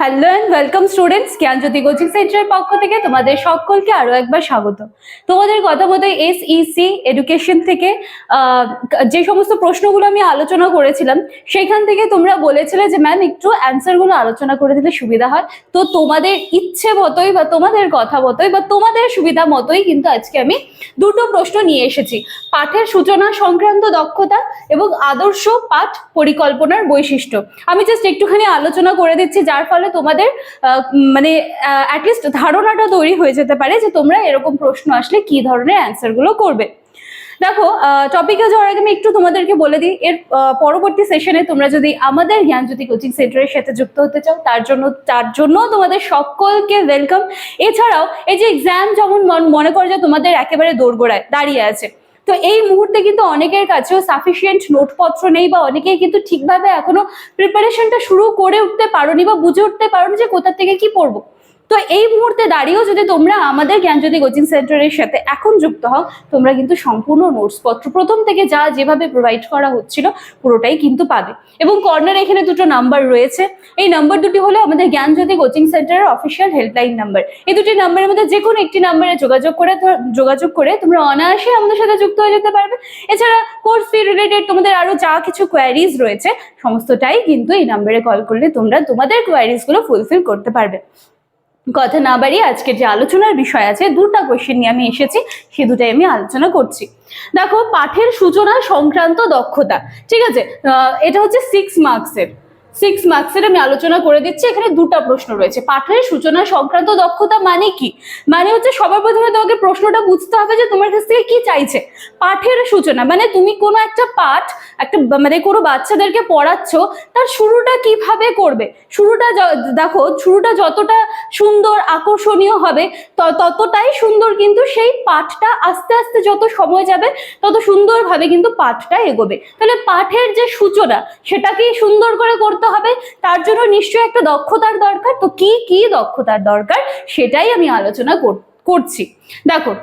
Hello and welcome students Gyanjyoti coaching সেন্টারের পক্ষ থেকে তোমাদের সকলকে আরও একবার স্বাগত। তোমাদের কথা মতো এস ইসি এডুকেশন থেকে যে সমস্ত প্রশ্নগুলো আমি আলোচনা করেছিলাম সেখান থেকে তোমরা বলেছিলে যে ম্যাম একটু অ্যান্সারগুলো আলোচনা করে দিলে সুবিধা হয়। তো তোমাদের ইচ্ছে মতোই বা তোমাদের কথা মতোই বা তোমাদের সুবিধা মতোই কিন্তু আজকে আমি দুটো প্রশ্ন নিয়ে এসেছি। পাঠের সূচনা সংক্রান্ত দক্ষতা এবং আদর্শ পাঠ পরিকল্পনার বৈশিষ্ট্য। আমি জাস্ট একটুখানি আলোচনা করে দিচ্ছি, যার ফলে তোমাদের আহ, মানে অ্যাটলিস্ট ধারণাটা তৈরি হয়ে যেতে পারে যে তোমরা এরকম প্রশ্ন আসলে কি ধরনের অ্যান্সারগুলো করবে। দেখো টপিকে যাওয়ার আগে আমি একটু তোমাদেরকে বলে দিই এর পরবর্তী সেশনে তোমরা যদি আমাদের জ্ঞানজ্যোতি কোচিং সেন্টারের সাথে যুক্ত হতে চাও তার জন্য তার জন্য তোমাদের সকলকে ওয়েলকাম এছাড়াও এই যে এক্সাম যেমন মন- মনে করো যে তোমাদের একেবারে দোরগোড়ায় দাঁড়িয়ে আছে তো এই মুহূর্তে কিন্তু অনেকের কাছেও সাফিসিয়েন্ট নোটপত্র নেই বা অনেকেই কিন্তু ঠিকভাবে এখনও প্রিপারেশনটা শুরু করে উঠতে পারোনি বা বুঝে উঠতে পারোনি যে কোথা থেকে কি পড়ব। তো এই মুহূর্তে দাঁড়িয়েও যদি তোমরা আমাদের জ্ঞানজ্যোতি কোচিং সেন্টারের সাথে এখন যুক্ত হও, তোমরা কিন্তু সম্পূর্ণ নোটস পত্র, প্রথম থেকে যা যেভাবে প্রোভাইড করা হচ্ছিল পুরোটাই কিন্তু পাবে। এবং কর্নার এখানে দুটো নাম্বার রয়েছে। এই নাম্বার দুটি হলো আমাদের জ্ঞানজ্যোতি কোচিং সেন্টারের অফিসিয়াল হেল্পলাইন নাম্বার এই দুটি নাম্বারের মধ্যে যে কোনো একটি নাম্বারে যোগাযোগ করে যোগাযোগ করে তোমরা অনায়াসে আমাদের সাথে যুক্ত হয়ে যেতে পারবে। এছাড়া কোর্স ফি রিলেটেড তোমাদের আরও যা কিছু কোয়ারিজ রয়েছে, সমস্তটাই কিন্তু এই নাম্বারে কল করলে তোমরা তোমাদের কোয়ারিজগুলো ফুলফিল করতে পারবে। কথা না বাড়িয়ে আজকে যে আলোচনার বিষয় আছে, দুটা কোয়েশ্চেন নিয়ে আমি এসেছি, সে দুটাই আমি আলোচনা করছি। দেখো, পাঠের সূচনা সংক্রান্ত দক্ষতা, ঠিক আছে? এটা হচ্ছে সিক্স মার্কসের সিক্স মার্কসের আমি আলোচনা করে দিচ্ছি। এখানে দুটা প্রশ্ন রয়েছে। পাঠের সূচনা সংক্রান্ত দক্ষতা মানে কি? মানে হচ্ছে সবার প্রথমে তোমাকে প্রশ্নটা বুঝতে হবে যে তোমার কাছ থেকে কি চাইছে। পাঠের সূচনা মানে তুমি কোনো একটা পাঠ, একটা মানে কোনো বাচ্চাদেরকে পড়াচ্ছ, তার শুরুটা কীভাবে করবে? শুরুটা দেখো, শুরুটা যতটা সুন্দর, আকর্ষণীয় হবে ততটাই সুন্দর কিন্তু সেই পাঠটা আস্তে আস্তে যত সময় যাবে, তত সুন্দরভাবে কিন্তু পাঠটা এগোবে। তাহলে পাঠের যে সূচনা সেটাকেই সুন্দর করে করতে হবে, তার জন্য নিশ্চয়ই একটা দক্ষতার দরকার। তো কি কি দক্ষতার দরকার সেটাই আমি আলোচনা কর- করছি। দেখো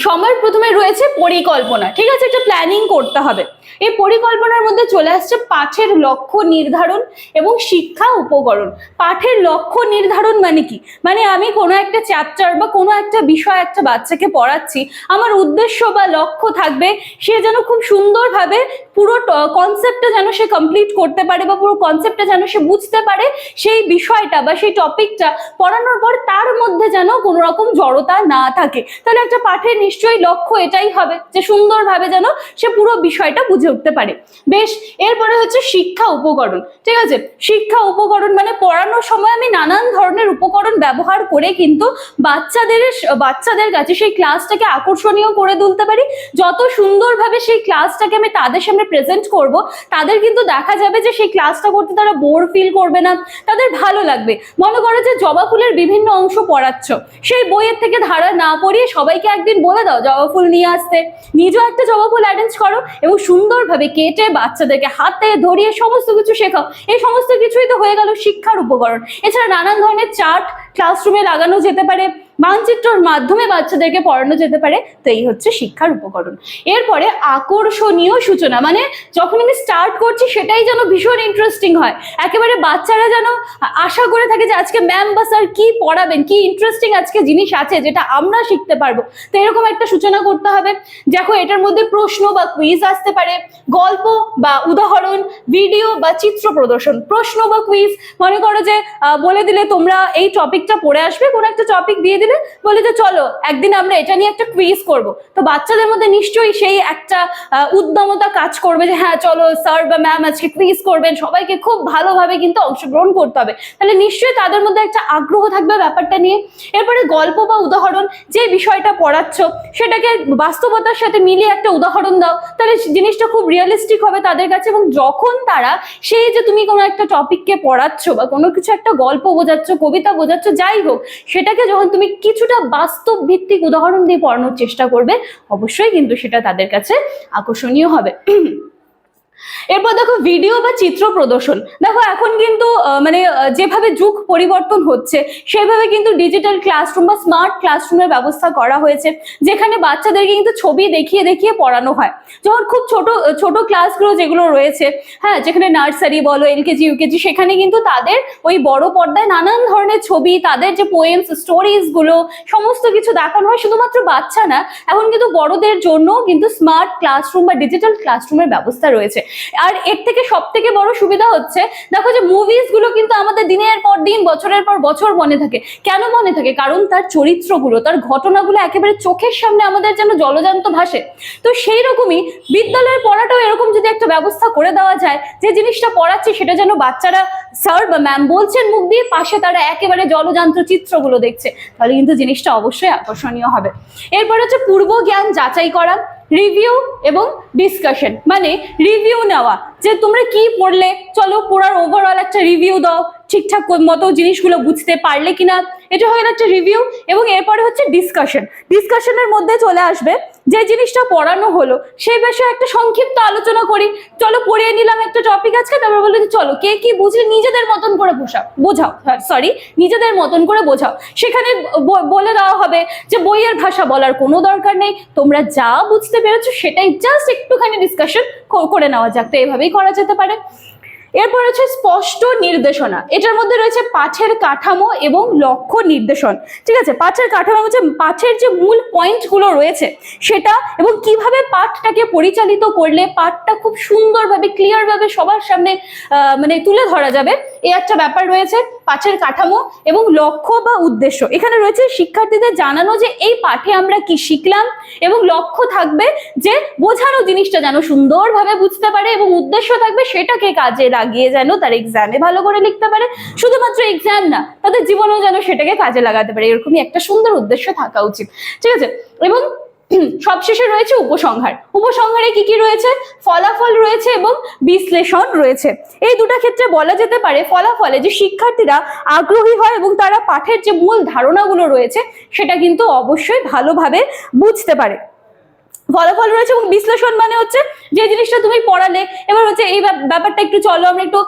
সবার প্রথমে রয়েছে পরিকল্পনা, ঠিক আছে? একটা প্ল্যানিং করতে হবে। এই পরিকল্পনার মধ্যে চলে আসছে পাঠের লক্ষ্য নির্ধারণ এবং শিক্ষা উপকরণ। পাঠের লক্ষ্য নির্ধারণ মানে কি? মানে আমি কোনো একটা চ্যাপ্টার বা কোনো একটা বিষয় একটা বাচ্চাকে পড়াচ্ছি, আমার উদ্দেশ্য বা লক্ষ্য থাকবে, সে যেন খুব সুন্দরভাবে পুরো কনসেপ্টটা যেন সে কমপ্লিট করতে পারে বা পুরো কনসেপ্টটা যেন সে বুঝতে পারে, সেই বিষয়টা বা সেই টপিকটা পড়ানোর পর তার মধ্যে যেন কোনো রকম জড়তা না থাকে। তাহলে একটা পাঠের নিশ্চয়ই লক্ষ্য এটাই হবে যে সুন্দরভাবে যেন সে পুরো বিষয়টা বুঝে উঠতে পারে। বেশ, এরপরে হচ্ছে শিক্ষা উপকরণ। ঠিক আছে? শিক্ষা উপকরণ মানে পড়ানোর সময় আমি নানান ধরনের উপকরণ ব্যবহার করে কিন্তু বাচ্চাদের বাচ্চাদের কাছে সেই ক্লাসটাকে আকর্ষণীয় করে তুলতে পারি। যত সুন্দরভাবে সেই ক্লাসটাকে আমি তাদের সামনে প্রেজেন্ট করব, তাদের কিন্তু দেখা যাবে যে সেই ক্লাসটা করতে তারা বোর ফিল করবে না। তাদের ভালো লাগবে। মনে করো যে জবা ফুলের বিভিন্ন অংশ পড়াচ্ছ। সেই বইয়ের থেকে ধারা না পড়িয়ে সবাইকে একদিন বলে দাও জবা ফুল নিয়ে আসতে। নিজেও একটা জবা ফুল অ্যারেঞ্জ করো এবং সুন্দরভাবে কেটে বাচ্চাদেরকে হাতে ধরিয়ে সমস্ত কিছু শেখাও। এই সমস্ত কিছুই তো হয়ে গেল শিক্ষার উপকরণ। এছাড়া নানান ধরনের চার্ট ক্লাসরুমে লাগানো যেতে পারে। মানচিত্রর মাধ্যমে বাচ্চাদেরকে পড়ানো যেতে পারে, তো এই হচ্ছে শিক্ষার উপকরণ। এরপরে আকর্ষণীয় সূচনা মানে যখন আমি স্টার্ট করছি সেটাই যেন ভীষণ ইন্টারেস্টিং হয়। একেবারে বাচ্চারা যেন আশা করে থাকে যে আজকে ম্যাম বা স্যার কি পড়াবেন, কি ইন্টারেস্টিং আজকে জিনিস আছে যেটা আমরা শিখতে পারব। তো এরকম একটা সূচনা করতে হবে। দেখো এটার মধ্যে প্রশ্ন বা কুইজ আসতে পারে, গল্প বা উদাহরণ ভিডিও বা চিত্র প্রদর্শন, প্রশ্ন বা কুইজ মনে করো যে বলে দিলে তোমরা এই টপিকটা পড়ে আসবে, কোনো একটা টপিক দিয়ে দিলে বলে যে চলো, একদিন আমরা এটা নিয়ে একটা কুইজ করব। তো বাচ্চাদের মধ্যে নিশ্চয়ই সেই একটা উদ্যমতা কাজ করবে যে হ্যাঁ চলো স্যার বা ম্যাম আজকে কুইজ করবেন। সবাইকে খুব ভালোভাবে কিন্তু অংশগ্রহণ করতে হবে। তাহলে নিশ্চয়ই তাদের মধ্যে একটা আগ্রহ থাকবে ব্যাপারটা নিয়ে। এরপরে গল্প বা উদাহরণ যে বিষয়টা পড়াচ্ছ, সেটাকে বাস্তবতার সাথে মিলিয়ে একটা উদাহরণ দাও। তাহলে জিনিসটা খুব রিয়েলিস্টিক হবে তাদের কাছে এবং যখন তারা সেই যে তুমি কোনো একটা টপিককে পড়াচ্ছ বা কোনো কিছু একটা গল্প বোঝাচ্ছ, কবিতা বোঝাচ্ছ, যাই হোক, সেটাকে যখন তুমি কিছুটা বাস্তব ভিত্তিক উদাহরণ দিয়ে পড়ানোর চেষ্টা করবে, অবশ্যই কিন্তু সেটা তাদের কাছে আকর্ষণীয় হবে। এরপর দেখো ভিডিও বা চিত্র প্রদর্শন। দেখো এখন কিন্তু মানে যেভাবে যুগ পরিবর্তন হচ্ছে, সেভাবে কিন্তু ডিজিটাল ক্লাসরুম বা স্মার্ট ক্লাসরুমের ব্যবস্থা করা হয়েছে, যেখানে বাচ্চাদেরকে কিন্তু ছবি দেখিয়ে দেখিয়ে পড়ানো হয়। যখন খুব ছোট ছোট ক্লাসগুলো যেগুলো রয়েছে হ্যাঁ যেখানে নার্সারি বলো এলকেজি ইউকেজি সেখানে কিন্তু তাদের ওই বড় পর্দায় নানান ধরনের ছবি, তাদের যে পোয়েমস স্টোরিজগুলো, সমস্ত কিছু দেখানো হয়, শুধুমাত্র বাচ্চা না, এখন কিন্তু বড়দের জন্য কিন্তু স্মার্ট ক্লাসরুম বা ডিজিটাল ক্লাসরুমের ব্যবস্থা রয়েছে। আর এর থেকে সব থেকে বড় সুবিধা হচ্ছে, দেখো যে মুভিজগুলো কিন্তু আমাদের দিনের পর দিন, বছরের পর বছর মনে থাকে। কেন মনে থাকে? কারণ তার চরিত্রগুলো, তার ঘটনাগুলো একেবারে চোখের সামনে আমাদের যেন জলজান্ত ভাসে। তো সেই রকমই বিদ্যালয়ের পড়াটাও এরকম যদি একটা ব্যবস্থা করে দেওয়া যায়, যে জিনিসটা পড়াচ্ছে সেটা যেন বাচ্চারা স্যার বা ম্যাম বলছেন মুখ দিয়ে, পাশে তারা একেবারে জলজান্ত চিত্রগুলো দেখছে। তাহলে কিন্তু জিনিসটা অবশ্যই আকর্ষণীয় হবে। এরপর হচ্ছে পূর্ব জ্ঞান যাচাই করা। রিভিউ এবং ডিসকাশন মানে রিভিউ নেওয়া। যে তোমরা কি পড়লে? চলো পড়ার ওভারঅল একটা রিভিউ দাও। ঠিকঠাক মতো জিনিসগুলো বুঝতে পারলে কিনা, এটা হয়ে গেল একটা রিভিউ এবং এরপরে হচ্ছে ডিসকাশন ডিসকাশনের মধ্যে চলে আসবে যে জিনিসটা পড়ানো হলো, সেই বিষয়ে একটা সংক্ষিপ্ত আলোচনা করি। চলো পড়িয়ে নিলাম একটা টপিক আজকে, তারপর বলে যে চলো, কে কি বুঝলে নিজেদের মতন করে বোঝাও বোঝাও সরি নিজেদের মতন করে বোঝাও। সেখানে বলে দেওয়া হবে যে বইয়ের ভাষা বলার কোনো দরকার নেই, তোমরা যা বুঝতে পেরেছ সেটাই জাস্ট একটুখানি ডিসকাশন করে নেওয়া যাক। তো এভাবেই করা যেতে পারে। এরপর হচ্ছে স্পষ্ট নির্দেশনা। এটার মধ্যে রয়েছে পাঠের কাঠামো এবং লক্ষ্য নির্দেশন। ঠিক আছে? পাঠের কাঠামো হচ্ছে পাঠের যে মূল পয়েন্টগুলো রয়েছে সেটা এবং কীভাবে পাঠটাকে পরিচালিত করলে পাঠটা খুব সুন্দরভাবে, ক্লিয়ারভাবে সবার সামনে মানে তুলে ধরা যাবে এই একটা ব্যাপার রয়েছে পাঠের কাঠামো এবং লক্ষ্য বা উদ্দেশ্য। এখানে রয়েছে শিক্ষার্থীদের জানানো যে এই পাঠে আমরা কি শিখলাম এবং লক্ষ্য থাকবে যে বোঝানো জিনিসটা যেন সুন্দরভাবে বুঝতে পারে এবং উদ্দেশ্য থাকবে সেটাকে কাজে লাগিয়ে যেন তার এক্সামে ভালো করে লিখতে পারে। শুধুমাত্র এক্সাম না, তাদের জীবনেও যেন সেটাকে কাজে লাগাতে পারে। এরকমই একটা সুন্দর উদ্দেশ্য থাকা উচিত। ঠিক আছে? এবং সবশেষে রয়েছে উপসংহার। উপসংহারে কি কি রয়েছে? ফলাফল রয়েছে এবং বিশ্লেষণ রয়েছে। এই দুটো ক্ষেত্রে বলা যেতে পারে ফলাফলে যে শিক্ষার্থীরা আগ্রহী হয় এবং তারা পাঠের যে মূল ধারণাগুলো রয়েছে, সেটা কিন্তু অবশ্যই ভালোভাবে বুঝতে পারে। ফলাফল রয়েছে এবং বিশ্লেষণ মানে হচ্ছে যে জিনিসটা তুমি পড়ালে। এবার হচ্ছে এই ব্যাপারটা একটু চলো, আমরা একটু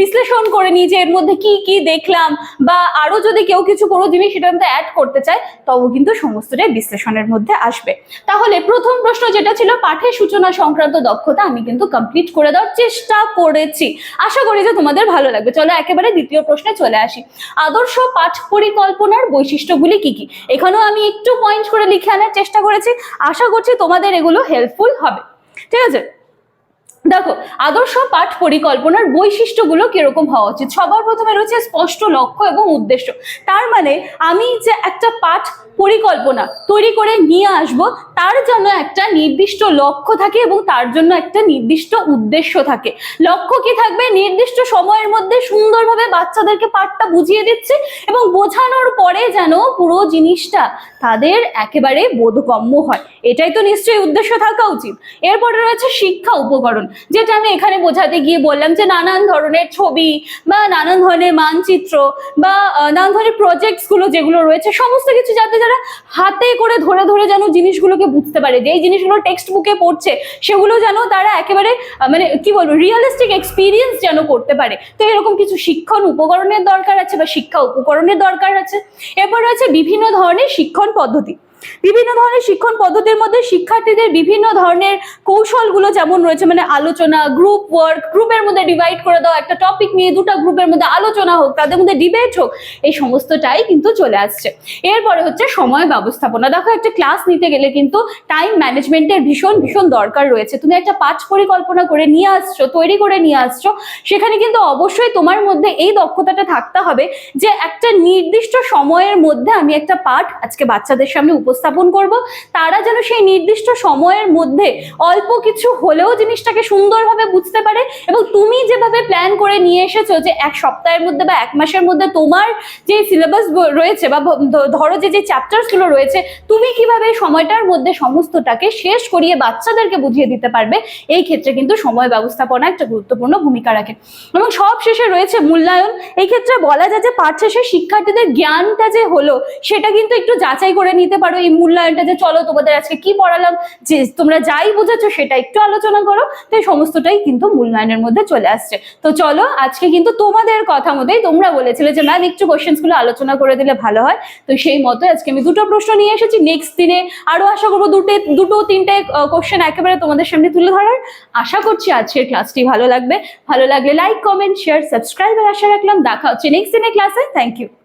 বিশ্লেষণ করে নিই যে এর মধ্যে কি কি দেখলাম বা আরও যদি কেউ কিছু কোনো জিনিস সেটার মধ্যে অ্যাড করতে চায়, তবু কিন্তু সমস্তটাই বিশ্লেষণের মধ্যে আসবে। তাহলে প্রথম প্রশ্ন যেটা ছিল, পাঠের সূচনা সংক্রান্ত দক্ষতা আমি কিন্তু কমপ্লিট করে দেওয়ার চেষ্টা করেছি। আশা করি যে তোমাদের ভালো লাগবে। চলো একেবারে দ্বিতীয় প্রশ্নে চলে আসি। আদর্শ পাঠ পরিকল্পনার বৈশিষ্ট্যগুলি কি কি? এখানেও আমি একটু পয়েন্ট করে লিখে আনার চেষ্টা করেছি। আশা করছি তোমাদের এগুলো হেল্পফুল হবে। ঠিক আছে? দেখো, আদর্শ পাঠ পরিকল্পনার বৈশিষ্ট্যগুলো কীরকম হওয়া উচিত? সবার প্রথমে রয়েছে স্পষ্ট লক্ষ্য এবং উদ্দেশ্য। তার মানে আমি যে একটা পাঠ পরিকল্পনা তৈরি করে নিয়ে আসব, তার জন্য একটা নির্দিষ্ট লক্ষ্য থাকে এবং তার জন্য একটা নির্দিষ্ট উদ্দেশ্য থাকে। লক্ষ্য কি থাকবে? নির্দিষ্ট সময়ের মধ্যে সুন্দরভাবে বাচ্চাদেরকে পাঠটা বুঝিয়ে দিচ্ছে এবং বোঝানোর পরে যেন পুরো জিনিসটা তাদের একেবারে বোধগম্য হয়। এটাই তো নিশ্চয়ই উদ্দেশ্য থাকা উচিত। এরপরে রয়েছে শিক্ষা উপকরণ। যেটা আমি এখানে বোঝাতে গিয়ে বললাম যে নানান ধরনের ছবি বা নানান ধরনের মানচিত্র বা নানান ধরনের প্রজেক্টসগুলো যেগুলো রয়েছে, সমস্ত কিছু যাতে যারা হাতে করে ধরে ধরে যেন জিনিসগুলোকে বুঝতে পারে যে এই জিনিসগুলো টেক্সট বুকে পড়ছে, সেগুলো যেন তারা একেবারে মানে কি বলব রিয়েলিস্টিক এক্সপিরিয়েন্স যেন করতে পারে। তো এরকম কিছু শিক্ষণ উপকরণের দরকার আছে বা শিক্ষা উপকরণের দরকার আছে। এরপর রয়েছে বিভিন্ন ধরনের শিক্ষণ পদ্ধতি। বিভিন্ন ধরনের শিক্ষণ পদ্ধতির মধ্যে শিক্ষার্থীদের বিভিন্ন ধরনের কৌশলগুলো যেমন রয়েছে মানে আলোচনা গ্রুপ ওয়ার্ক গ্রুপের মধ্যে ডিভাইড করে দাও একটা টপিক নিয়ে দুটো গ্রুপের মধ্যে আলোচনা হোক, তাদের মধ্যে ডিবেট হোক, এই সমস্তটাই কিন্তু চলে আসছে। এরপরে হচ্ছে সময় ব্যবস্থাপনা। দেখো, একটা ক্লাস নিতে গেলে কিন্তু টাইম ম্যানেজমেন্টের ভীষণ ভীষণ দরকার রয়েছে। তুমি একটা পাঠ পরিকল্পনা করে নিয়ে আসছো, তৈরি করে নিয়ে আসছো, সেখানে কিন্তু অবশ্যই তোমার মধ্যে এই দক্ষতাটা থাকতে হবে যে একটা নির্দিষ্ট সময়ের মধ্যে আমি একটা পাঠ আজকে বাচ্চাদের সামনে উপস্থাপন করব, তারা যেন সেই নির্দিষ্ট সময়ের মধ্যে অল্প কিছু হলেও জিনিসটাকে সুন্দরভাবে বুঝতে পারে এবং তুমি যেভাবে প্ল্যান করে নিয়ে এসেছ যে এক সপ্তাহের মধ্যে বা এক মাসের মধ্যে তোমার যে সিলেবাস রয়েছে বা ধরো যে যে চ্যাপ্টার্সগুলো রয়েছে, তুমি কীভাবে সময়টার মধ্যে সমস্তটাকে শেষ করিয়ে বাচ্চাদেরকে বুঝিয়ে দিতে পারবে, এই ক্ষেত্রে কিন্তু সময় ব্যবস্থাপনা একটা গুরুত্বপূর্ণ ভূমিকা রাখে। এবং সব শেষে রয়েছে মূল্যায়ন, এই ক্ষেত্রে বলা যায় যে পাঠ শেষে শিক্ষার্থীদের জ্ঞানটা যে হলো, সেটা কিন্তু একটু যাচাই করে নিতে পারো এই মূল্যায়নটা যে চলো তোমাদের আজকে কি পড়ালাম, যে তোমরা যাই বুঝেছ সেটা একটু আলোচনা করো তো সমস্তটাই কিন্তু মূল্যায়নের মধ্যে চলে আসছে। তো চলো, আজকে কিন্তু তোমাদের কথা মতোই তোমরা বলেছিলে যে ম্যাম একটু কোশ্চেন্সগুলো আলোচনা করে দিলে ভালো হয়। তো সেই মতো আজকে আমি দুটো প্রশ্ন নিয়ে এসেছি নেক্সট দিনে আরও আশা করব দুটো দুটো, তিনটে কোশ্চেন একেবারে তোমাদের সামনে তুলে ধরার। আশা করছি আজকের ক্লাসটি ভালো লাগবে। ভালো লাগলে লাইক কমেন্ট শেয়ার সাবস্ক্রাইব আর আশা রাখলাম। দেখা হচ্ছে নেক্সট দিনের ক্লাসে থ্যাংক ইউ